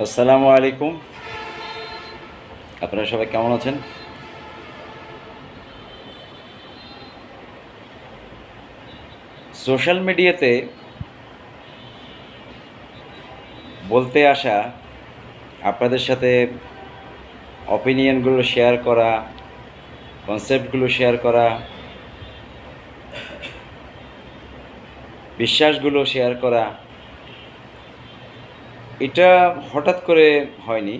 আসসালামু আলাইকুম। আপনারা সবাই কেমন আছেন? সোশ্যাল মিডিয়াতে বলতে আসা, আপনাদের সাথে অপিনিয়নগুলো শেয়ার করা কনসেপ্টগুলো শেয়ার করা, বিশ্বাসগুলো শেয়ার করা এটা হঠাৎ করে হয়নি।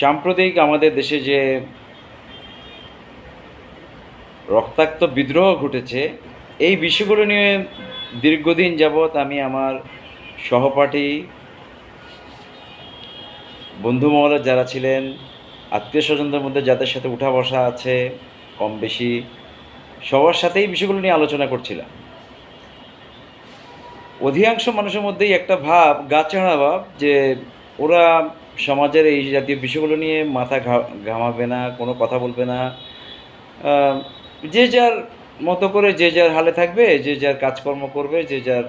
সাম্প্রতিক আমাদের দেশে যে রক্তাক্ত বিদ্রোহ ঘটেছে, এই বিষয়গুলো নিয়ে দীর্ঘদিন যাবৎ আমি আমার সহপাঠী, বন্ধু মহলে যারা ছিলেন, আত্মীয় স্বজনদের মধ্যে যাদের সাথে উঠা বসা আছে, কম বেশি, সবার সাথেই বিষয়গুলো নিয়ে আলোচনা করছিলাম। অধিকাংশ মানুষের মধ্যেই একটা ভাব গা চাড়া ভাব যে ওরা সমাজের এই জাতীয় বিষয়গুলো নিয়ে মাথা ঘামাবে না, কোনো কথা বলবে না। যে যার মতো করে, যে যার হালে থাকবে, যে যার কাজকর্ম করবে, যে যার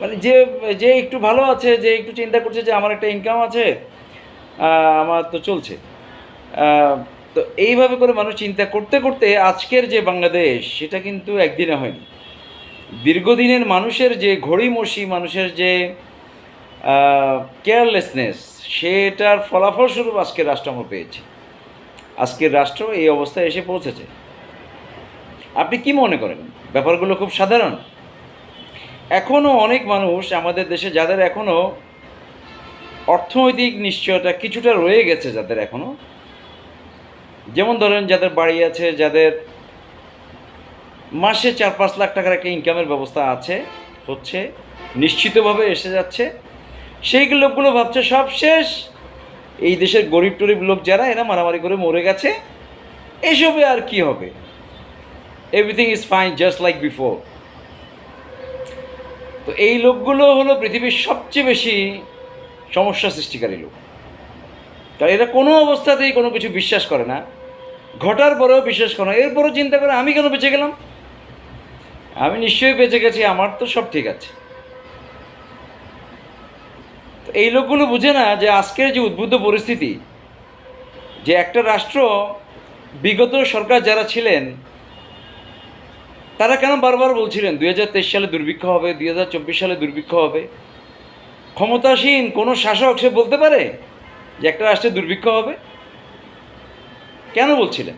মানে যে যে একটু ভালো আছে, যে একটু চিন্তা করছে যে আমার একটা ইনকাম আছে আমার তো চলছে। তো এইভাবে করে মানুষ চিন্তা করতে করতে আজকের যে বাংলাদেশ, সেটা কিন্তু একদিনে হয়নি। দীর্ঘদিনের মানুষের যে ঘড়িমসি, মানুষের যে কেয়ারলেসনেস সেটার ফলাফল স্বরূপ আজকের রাষ্ট্র আমরা পেয়েছি। আজকের রাষ্ট্র এই অবস্থায় এসে পৌঁছেছে। আপনি কি মনে করেন? ব্যাপারগুলো খুব সাধারণ। এখনও অনেক মানুষ আমাদের দেশে যাদের এখনও অর্থনৈতিক নিশ্চয়তা কিছুটা রয়ে গেছে, যাদের এখনও যেমন ধরেন যাদের বাড়ি আছে, যাদের মাসে চার পাঁচ লাখ টাকার একটা ইনকামের ব্যবস্থা আছে, হচ্ছে, নিশ্চিতভাবে এসে যাচ্ছে। সেই লোকগুলো ভাবছে, সব শেষ। এই দেশের গরিব টরিব লোক যারা, এরা মারামারি করে মরে গেছে। এসবে আর কি হবে? Everything is fine just like before তো এই লোকগুলো হলো পৃথিবীর সবচেয়ে বেশি সমস্যা সৃষ্টিকারী লোক। কারণ এরা কোনো অবস্থাতেই কোনো কিছু বিশ্বাস করে না। ঘটার পরেও বিশ্বাস করে এরপরও চিন্তা করে আমি কেন বেঁচে গেলাম? আমি নিশ্চয়ই বেঁচে গেছি, আমার তো সব ঠিক আছে। এই লোকগুলো বুঝে না যে আজকের যে উদ্বুদ্ধ পরিস্থিতি, যে একটা রাষ্ট্র, বিগত সরকার যারা ছিলেন, তারা কেন বারবার বলছিলেন, দুই হাজার তেইশ সালে দুর্ভিক্ষ হবে, দুই হাজার চব্বিশ সালে দুর্ভিক্ষ হবে? ক্ষমতাসীন কোনো শাসক সে বলতে পারে যে একটা রাষ্ট্রে দুর্ভিক্ষ হবে? কেন বলছিলেন?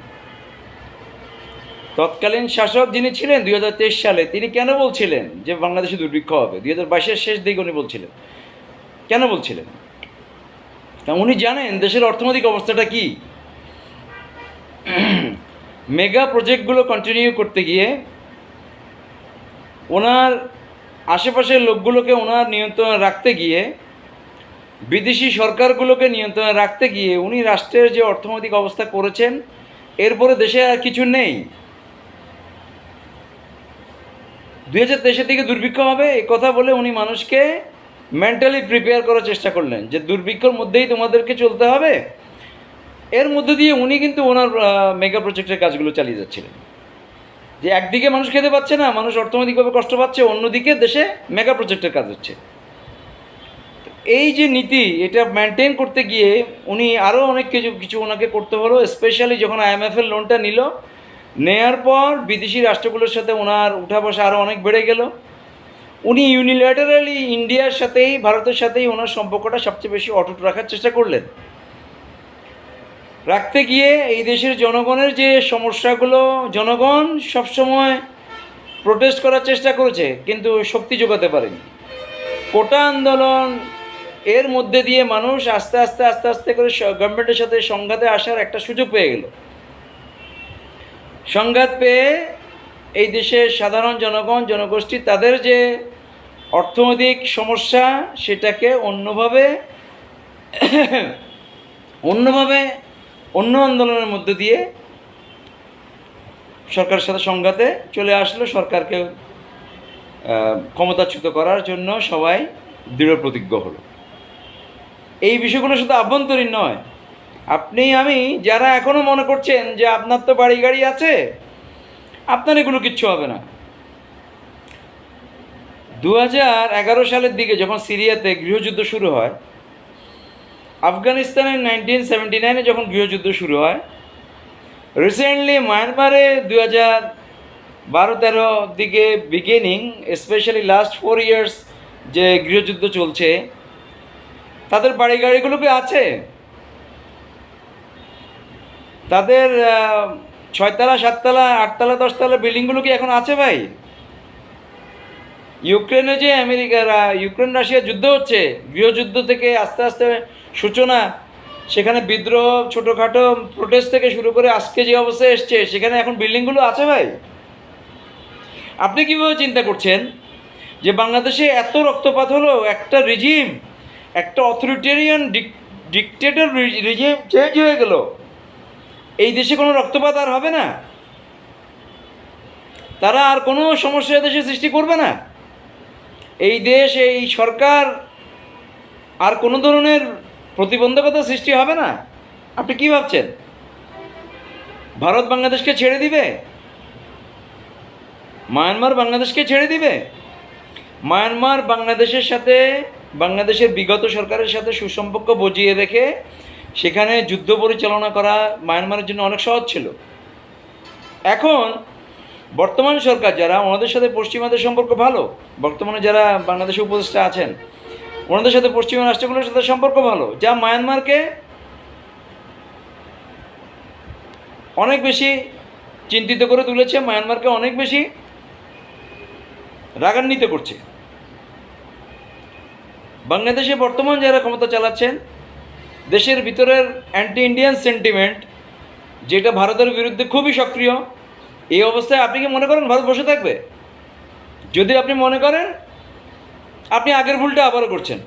তৎকালীন শাসক যিনি ছিলেন দুই হাজার তেইশ সালে, তিনি কেন বলছিলেন যে বাংলাদেশে দুর্ভিক্ষ হবে? দুই হাজার শেষ দিকে উনি বলছিলেন। কেন বলছিলেন? উনি জানেন দেশের অর্থনৈতিক অবস্থাটা কি? মেগা প্রজেক্টগুলো কন্টিনিউ করতে গিয়ে ওনার আশেপাশের লোকগুলোকে ওনার নিয়ন্ত্রণ রাখতে গিয়ে বিদেশি সরকারগুলোকে নিয়ন্ত্রণে রাখতে গিয়ে উনি রাষ্ট্রের যে অর্থনৈতিক অবস্থা করেছেন, এরপরে দেশে আর কিছু নেই। দুই হাজার তেইশের দিকে দুর্ভিক্ষ হবে, এ কথা বলে উনি মানুষকে মেন্টালি প্রিপেয়ার করার চেষ্টা করলেন যে দুর্ভিক্ষর মধ্যেই তোমাদেরকে চলতে হবে। এর মধ্যে দিয়ে উনি কিন্তু ওনার মেগা প্রজেক্টের কাজগুলো চালিয়ে যাচ্ছিলেন। যে একদিকে মানুষ খেতে পাচ্ছে না, মানুষ অর্থনৈতিকভাবে কষ্ট পাচ্ছে, অন্যদিকে দেশে মেগা প্রজেক্টের কাজ হচ্ছে। এই যে নীতি, এটা মেনটেন করতে গিয়ে উনি আরও অনেক কিছু কিছু ওনাকে করতে হলো স্পেশালি যখন আইএমএফের লোনটা নিল। নেয়ার পর বিদেশি রাষ্ট্রগুলোর সাথে ওনার উঠা বসা আরও অনেক বেড়ে গেল। উনি ইউনিল্যাটারালি ইন্ডিয়ার সাথেই, ভারতের সাথেই ওনার সম্পর্কটা সবচেয়ে বেশি অটুট রাখার চেষ্টা করলেন। রাখতে গিয়ে এই দেশের জনগণের যে সমস্যাগুলো, জনগণ সবসময় প্রোটেস্ট করার চেষ্টা করেছে, কিন্তু শক্তি যোগাতে পারেনি। কোটা আন্দোলন এর মধ্যে দিয়ে মানুষ আস্তে আস্তে আস্তে আস্তে করে গভর্নমেন্টের সাথে সংঘাতে আসার একটা সুযোগ পেয়ে গেল। সংঘাত পেয়ে এই দেশের সাধারণ জনগণ, জনগোষ্ঠী তাদের যে অর্থনৈতিক সমস্যা সেটাকে অন্যভাবে অন্যভাবে অন্য আন্দোলনের মধ্যে দিয়ে সরকারের সাথে সংঘাতে চলে আসলো। সরকারকে ক্ষমতাচ্যুত করার জন্য সবাই দৃঢ় প্রতিজ্ঞ হলো। এই বিষয়গুলো শুধু আভ্যন্তরীণ নয়। আপনি, আমি, যারা এখনও মনে করছেন যে আপনার তো বাড়ি গাড়ি আছে, আপনার এগুলো কিচ্ছু হবে না। দু এগারো সালের দিকে যখন সিরিয়াতে গৃহযুদ্ধ শুরু হয় আফগানিস্তানের নাইনটিন সেভেন্টি নাইনে যখন গৃহযুদ্ধ শুরু হয় রিসেন্টলি মায়ানমারে দু হাজার বারো তেরো দিকে beginning specially last four years যে গৃহযুদ্ধ চলছে তাদের বাড়ি গাড়িগুলো কি আছে? তাদের ছয়তলা, সাততলা, আটতলা, দশতলা বিল্ডিংগুলো কি এখন আছে ভাই? ইউক্রেনে যে আমেরিকা, রা- ইউক্রেন, রাশিয়া যুদ্ধ হচ্ছে, গৃহযুদ্ধ থেকে আস্তে আস্তে সূচনা, সেখানে বিদ্রোহ, ছোটোখাটো প্রোটেস্ট থেকে শুরু করে আজকে যে অবস্থায় এসছে, সেখানে এখন বিল্ডিংগুলো আছে ভাই? আপনি কীভাবে চিন্তা করছেন যে বাংলাদেশে এত রক্তপাত হলো একটা রিজিম একটা অথরিটেরিয়ান ডিকটেটর রিজিম চেঞ্জ হয়ে গেল। এই দেশে কোনো রক্তপাত আর হবে না। তারা আর কোনো সমস্যা দেশে সৃষ্টি করবে না। এই দেশ, এই সরকার আর কোনো ধরনের প্রতিবন্ধকতা সৃষ্টি হবে না। আপনি কি ভাবছেন? ভারত বাংলাদেশকে ছেড়ে দিবে? মায়ানমার বাংলাদেশকে ছেড়ে দিবে? মায়ানমার বাংলাদেশের সাথে বাংলাদেশের বিগত সরকারের সাথে সুসম্পর্ক বজিয়ে রেখে সেখানে যুদ্ধ পরিচালনা করা মায়ানমারের জন্য অনেক সহজ ছিল। এখন বর্তমান সরকার যারা, ওনাদের সাথে পশ্চিমাদের সম্পর্ক ভালো, বর্তমানে যারা বাংলাদেশে উপদেষ্টা আছেন, ওনাদের সাথে পশ্চিমা রাষ্ট্রগুলোর সাথে সম্পর্ক ভালো, যা মায়ানমারকে অনেক বেশি চিন্তিত করে তুলেছে, মায়ানমারকে অনেক বেশি রাগান্বিত করছে। বাংলাদেশে বর্তমান যারা ক্ষমতা চালাচ্ছেন, দেশের ভিতরের অ্যান্টি ইন্ডিয়ান সেন্টিমেন্ট যেটা ভারতের বিরুদ্ধে খুবই সক্রিয়, এই অবস্থায় আপনি কি মনে করেন ভারত বসে থাকবে? যদি আপনি মনে করেন, আপনি আগের ভুলটা আবারও করছেন।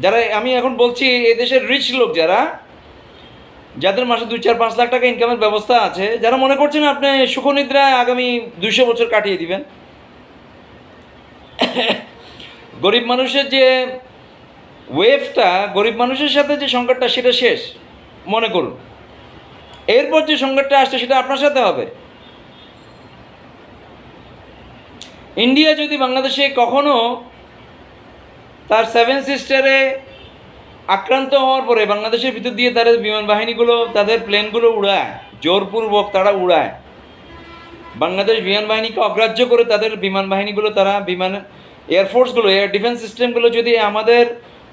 যারা, আমি এখন বলছি, এই দেশের রিচ লোক যারা, যাদের মাসে দুই চার পাঁচ লাখ টাকা ইনকামের ব্যবস্থা আছে, যারা মনে করছেন আপনি সুখনিদ্রায় আগামী দুইশো বছর কাটিয়ে দিবেন। গরিব মানুষের যে ওয়েভটা গরিব মানুষের সাথে যে সংকটটা, সেটা শেষ। মনে করুন। এরপর যে সংকটটা আসছে, সেটা আপনার সাথে হবে। ইন্ডিয়া যদি বাংলাদেশে কখনো তার সেভেন সিস্টারে আক্রান্ত হওয়ার পরে বাংলাদেশের ভিতর দিয়ে তাদের বিমান বাহিনীগুলো, তাদের প্লেনগুলো উড়ায়, জোরপূর্বক তারা উড়ায়, বাংলাদেশ বিমান বাহিনীকে অগ্রাহ্য করে তাদের বিমান বাহিনীগুলো, তারা বিমান এয়ারফোর্সগুলো এয়ার ডিফেন্স সিস্টেমগুলো যদি আমাদের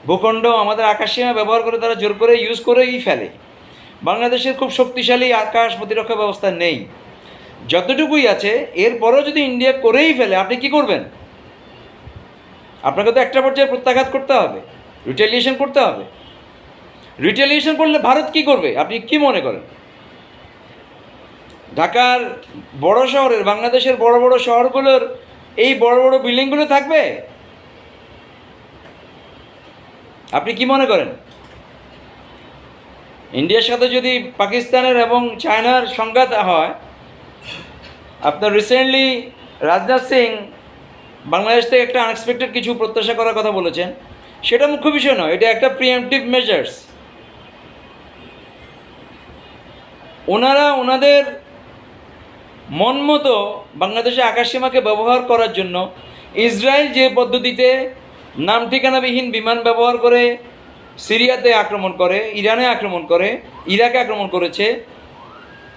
ভূখণ্ড আমাদের আকাশসীমা ব্যবহার করে তারা জোর করে ইউজ করেই ফেলে। বাংলাদেশের খুব শক্তিশালী আকাশ প্রতিরক্ষা ব্যবস্থা নেই। যতটুকুই আছে, এরপরেও যদি ইন্ডিয়া করেই ফেলে, আপনি কি করবেন? আপনাকে তো একটা পর্যায়ে প্রত্যাঘাত করতে হবে রিটেলিয়েশন করতে হবে। রিটেলিয়েশন করলে ভারত কি করবে? আপনি কি মনে করেন? ঢাকার বড় শহরের, বাংলাদেশের বড় বড় শহরগুলোর এই বড় বড় বিল্ডিংগুলো থাকবে? আপনি কি মনে করেন? ইন্ডিয়ার সাথে যদি পাকিস্তানের এবং চায়নার সংঘাত হয়, আপনার রিসেন্টলি রাজনাথ সিং বাংলাদেশ থেকে একটা আনএক্সপেক্টেড কিছু প্রত্যাশা করার কথা বলেছেন। সেটা মুখ্য বিষয় নয়, এটা একটা প্রিএমটিভ মেজার্স ওনারা ওনাদের মন মতো বাংলাদেশে আকাশসীমাকে ব্যবহার করার জন্য ইসরায়েল যে পদ্ধতিতে নাম ঠিকানাবিহীন বিমান ব্যবহার করে, সিরিয়াতে আক্রমণ করে, ইরানে আক্রমণ করে, ইরাকে আক্রমণ করেছে।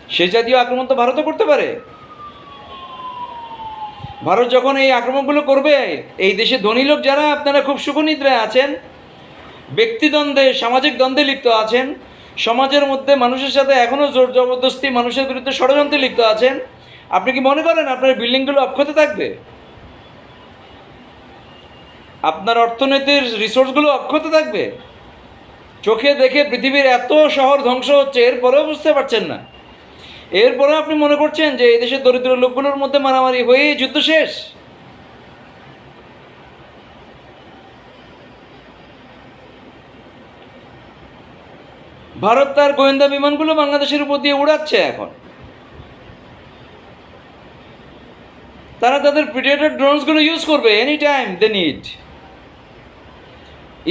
সে জাতীয় আক্রমণ তো ভারতও করতে পারে। ভারত যখন এই আক্রমণগুলো করবে, এই দেশে ধনী লোক যারা, আপনারা খুব সুখনিদ্রায় আছেন। ব্যক্তিদ্বন্দ্বে, সামাজিক দ্বন্দ্বে লিপ্ত আছেন। সমাজের মধ্যে মানুষের সাথে এখনও জোর জবরদস্তি, মানুষের বিরুদ্ধে ষড়যন্ত্রে লিপ্ত আছেন। আপনি কি মনে করেন আপনার বিল্ডিংগুলো অক্ষত থাকবে? আপনার অর্থনীতির রিসোর্সগুলো অক্ষত থাকবে। চোখে দেখে পৃথিবীর এত শহর ধ্বংস হচ্ছে, এরপরেও বুঝতে পারছেন না। এরপরে আপনি মনে করছেন যে এই দেশের দরিদ্র লোকগুলোর মধ্যে মারামারি হয়ে যুদ্ধ শেষ? ভারত তার গোয়েন্দা বিমানগুলো বাংলাদেশের উপর দিয়ে উড়াচ্ছে এখন। তারা তাদের প্রিডেটর ড্রোনসগুলো ইউজ করবে এনি টাইম দে নিড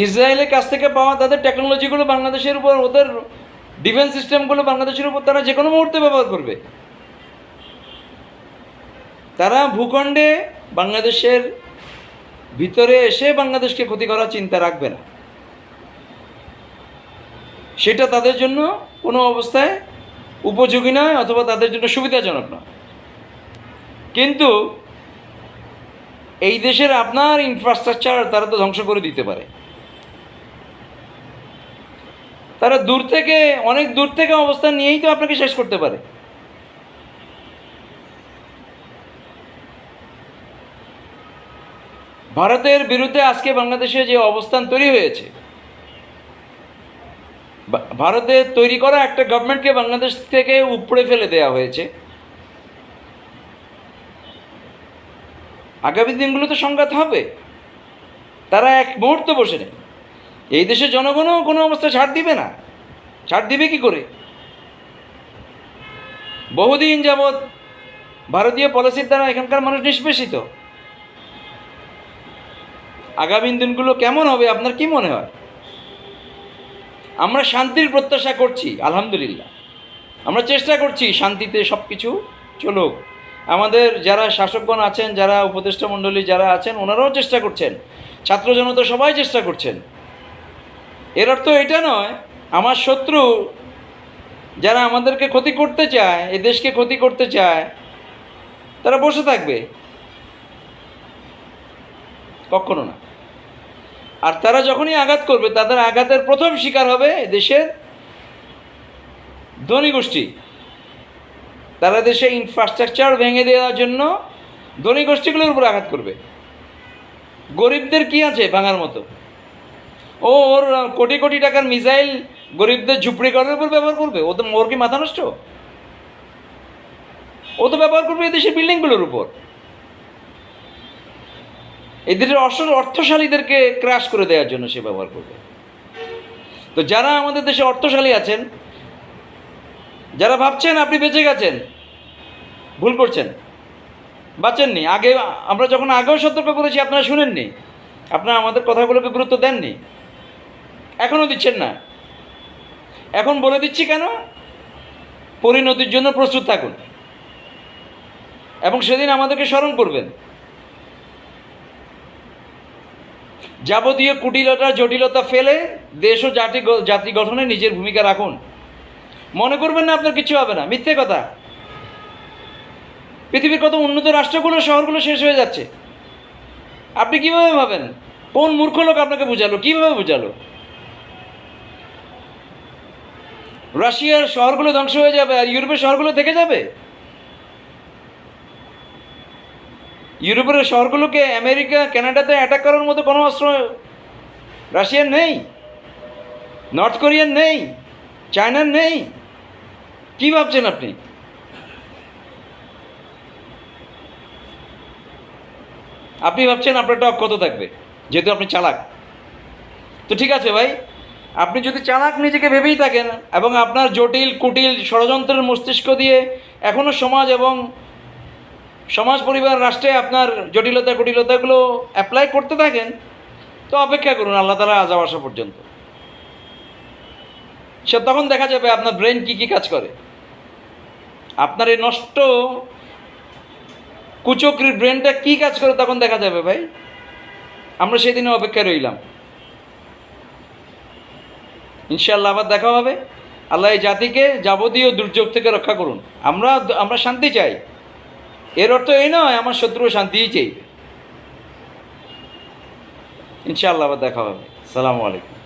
ইসরায়েলের কাছ থেকে পাওয়া তাদের টেকনোলজিগুলো বাংলাদেশের উপর, ওদের ডিফেন্স সিস্টেমগুলো বাংলাদেশের উপর তারা যে কোনো মুহূর্তে ব্যবহার করবে। তারা ভূখণ্ডে বাংলাদেশের ভিতরে এসে বাংলাদেশকে ক্ষতি করার চিন্তা রাখবে না। সেটা তাদের জন্য কোনো অবস্থায় উপযোগী নয় অথবা তাদের জন্য সুবিধাজনক নয়। কিন্তু এই দেশের আপনার ইনফ্রাস্ট্রাকচার তারা তো ধ্বংস করে দিতে পারে। তারা দূর থেকে, অনেক দূর থেকে অবস্থান নিয়েই তো আপনাকে শেষ করতে পারে। ভারতের বিরুদ্ধে আজকে বাংলাদেশে যে অবস্থান তৈরি হয়েছে ভারতে তৈরি করা একটা গভর্নমেন্টকে বাংলাদেশ থেকে উপড়ে ফেলে দেওয়া হয়েছে। আগামী দিনগুলোতে সংঘাত হবে। তারা এক মুহূর্ত বসে নেই। এই দেশের জনগণও কোনো অবস্থা ছাড় দিবে না। ছাড় দিবে কি করে? বহুদিন যাবৎ ভারতীয় পলিসির দ্বারা এখানকার মানুষ নিষ্পেষিত। আগামী দিনগুলো কেমন হবে আপনার কি মনে হয়? আমরা শান্তির প্রত্যাশা করছি, আলহামদুলিল্লাহ। আমরা চেষ্টা করছি শান্তিতে সব কিছু চলুক। আমাদের যারা শাসকগণ আছেন, যারা উপদেষ্টা মণ্ডলী যারা আছেন, ওনারাও চেষ্টা করছেন। ছাত্র জনতা সবাই চেষ্টা করছেন। এর অর্থ এটা নয়, আমার শত্রু যারা আমাদেরকে ক্ষতি করতে চায় এ দেশকে ক্ষতি করতে চায়, তারা বসে থাকবে। কখনো না। আর তারা যখনই আঘাত করবে, তাদের আঘাতের প্রথম শিকার হবে দেশের ধনী গোষ্ঠী। তারা দেশে ইনফ্রাস্ট্রাকচার ভেঙে দেওয়ার জন্য ধনী গোষ্ঠীগুলোর উপর আঘাত করবে। গরিবদের কি আছে ভাঙার মতো? ও, ওর কোটি কোটি টাকার মিসাইল গরিবদের ঝুপড়ি করার উপর ব্যবহার করবে? ও তো, ওর কি মাথা নষ্ট? ও তো ব্যবহার করবে এদেশের বিল্ডিংগুলোর উপর। এদের অর্থশালীদেরকে ক্রাশ করে দেওয়ার জন্য সে ব্যবহার করবে। তো যারা আমাদের দেশে অর্থশালী আছেন, যারা ভাবছেন আপনি বেঁচে গেছেন, ভুল করছেন, বাঁচেননি। আগে আমরা যখন আগেও সতর্ক করেছি, আপনারা শুনেননি। আপনারা আমাদের কথাগুলোকে গুরুত্ব দেননি। এখনও দিচ্ছেন না। এখন বলে দিচ্ছি কেন? পরিণতির জন্য প্রস্তুত থাকুন। এবং সেদিন আমাদেরকে স্মরণ করবেন। যাবতীয় কুটিলতা, জটিলতা ফেলে দেশ ও জাতি জাতি গঠনে নিজের ভূমিকা রাখুন। মনে করবেন না আপনার কিছু হবে না। মিথ্যে কথা। পৃথিবীর কত উন্নত রাষ্ট্রগুলো, শহরগুলো শেষ হয়ে যাচ্ছে। আপনি কীভাবে ভাবেন? কোন মূর্খ লোক আপনাকে বুঝালো? কীভাবে বুঝালো? রাশিয়ার শহরগুলো ধ্বংস হয়ে যাবে আর ইউরোপের শহরগুলো থেকে যাবে? ইউরোপের শহরগুলোকে আমেরিকা, কানাডাতে অ্যাটাক করার মতো কোনো অস্ত্র রাশিয়ার নেই? নর্থ কোরিয়ার নেই? চায়নার নেই? কি ভাবছেন আপনি? আপনি ভাবছেন আপনার টক কত থাকবে? যেহেতু আপনি চালাক। তো ঠিক আছে ভাই আপনি যদি চালাক নিজেকে ভেবেই থাকেন এবং আপনার জটিল, কুটিল ষড়যন্ত্রের মস্তিষ্ক দিয়ে এখনও সমাজ এবং সমাজ, পরিবার, রাষ্ট্রে আপনার জটিলতা, কুটিলতাগুলো অ্যাপ্লাই করতে থাকেন, তো অপেক্ষা করুন, আল্লাহ তালা আজাব আসা পর্যন্ত। সে তখন দেখা যাবে আপনার ব্রেন কী কী কাজ করে। আপনার এই নষ্ট কুচক্রির ব্রেনটা কী কাজ করে তখন দেখা যাবে ভাই। আমরা সেদিনে অপেক্ষায় রইলাম। ইনশাআল্লাহ আবার দেখা হবে। আল্লাহ এই জাতিকে যাবতীয় দুর্যোগ থেকে রক্ষা করুন। আমরা আমরা শান্তি চাই। এর অর্থ এই নয়, আমার শত্রু শান্তিই চাই ইনশাআল্লাহ আবার দেখা হবে। সালামু আলাইকুম।